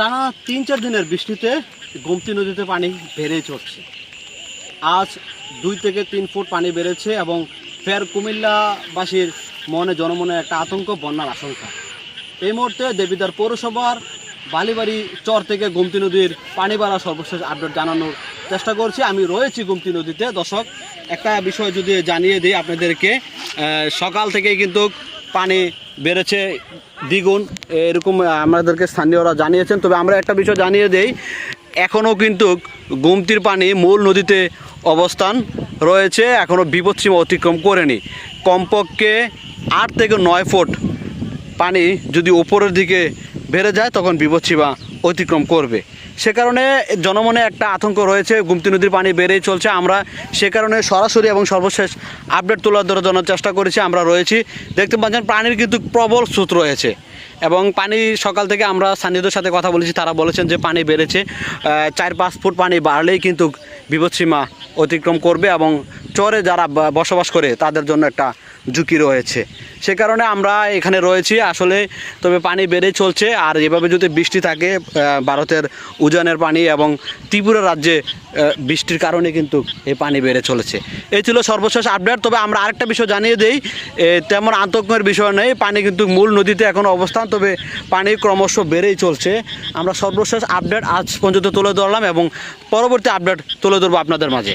টানা তিন চার দিনের বৃষ্টিতে গোমতী নদীতে পানি বেড়েই চড়ছে। আজ দুই থেকে তিন ফুট পানি বেড়েছে এবং ফের কুমিল্লাবাসীর মনে জনমনে একটা আতঙ্ক, বন্যার আশঙ্কা। এই মুহূর্তে দেবিদার পৌরসভার বালিবাড়ি চর থেকে গোমতী নদীর পানি বাড়া সর্বশেষ আপডেট জানানোর চেষ্টা করছি। আমি রয়েছি গোমতী নদীতে। দর্শক, একটা বিষয় যদি জানিয়ে দিই আপনাদেরকে সকাল থেকেই কিন্তু পানি বেড়েছে দ্বিগুণ, এরকম আমাদেরকে স্থানীয়রা জানিয়েছেন। তবে আমরা একটা বিষয় জানিয়ে দেই, এখনও কিন্তু গুমতির পানি মূল নদীতে অবস্থান রয়েছে, এখনও বিপদসীমা অতিক্রম করেনি। কমপক্ষে আট থেকে নয় ফুট পানি যদি উপরের দিকে বেড়ে যায়, তখন বিপদসীমা অতিক্রম করবে। সে কারণে জনমনে একটা আতঙ্ক রয়েছে, গুমতি নদীর পানি বেড়েই চলছে। আমরা সে কারণে সরাসরি এবং সর্বশেষ আপডেট তোলার ধরে জানার চেষ্টা করেছি, আমরা রয়েছি। দেখতে পাচ্ছেন, পানির কিন্তু প্রবল স্রোত রয়েছে। এবং পানি সকাল থেকে আমরা স্থানীয়দের সাথে কথা বলেছি, তারা বলেছেন যে পানি বেড়েছে। চার পাঁচ ফুট পানি বাড়লেই কিন্তু বিপদসীমা অতিক্রম করবে এবং চরে যারা বসবাস করে তাদের জন্য একটা ঝুঁকি রয়েছে। সে কারণে আমরা এখানে রয়েছি। আসলে তবে পানি বেড়ে চলছে। আর এভাবে যদি বৃষ্টি থাকে ভারতের উজানের পানি এবং ত্রিপুরা রাজ্যে বৃষ্টির কারণে কিন্তু এই পানি বেড়ে চলেছে। এই ছিল সর্বশেষ আপডেট তবে আমরা আরেকটা বিষয় জানিয়ে দিই। তেমন আতঙ্কের বিষয় নেই। পানি কিন্তু মূল নদীতে এখন অবস্থান। তবে পানি ক্রমশ বেড়েই চলছে। আমরা সর্বশেষ আপডেট আজ পর্যন্ত তুলে ধরলাম এবং পরবর্তী আপডেট তুলে ধরবো আপনাদের মাঝে।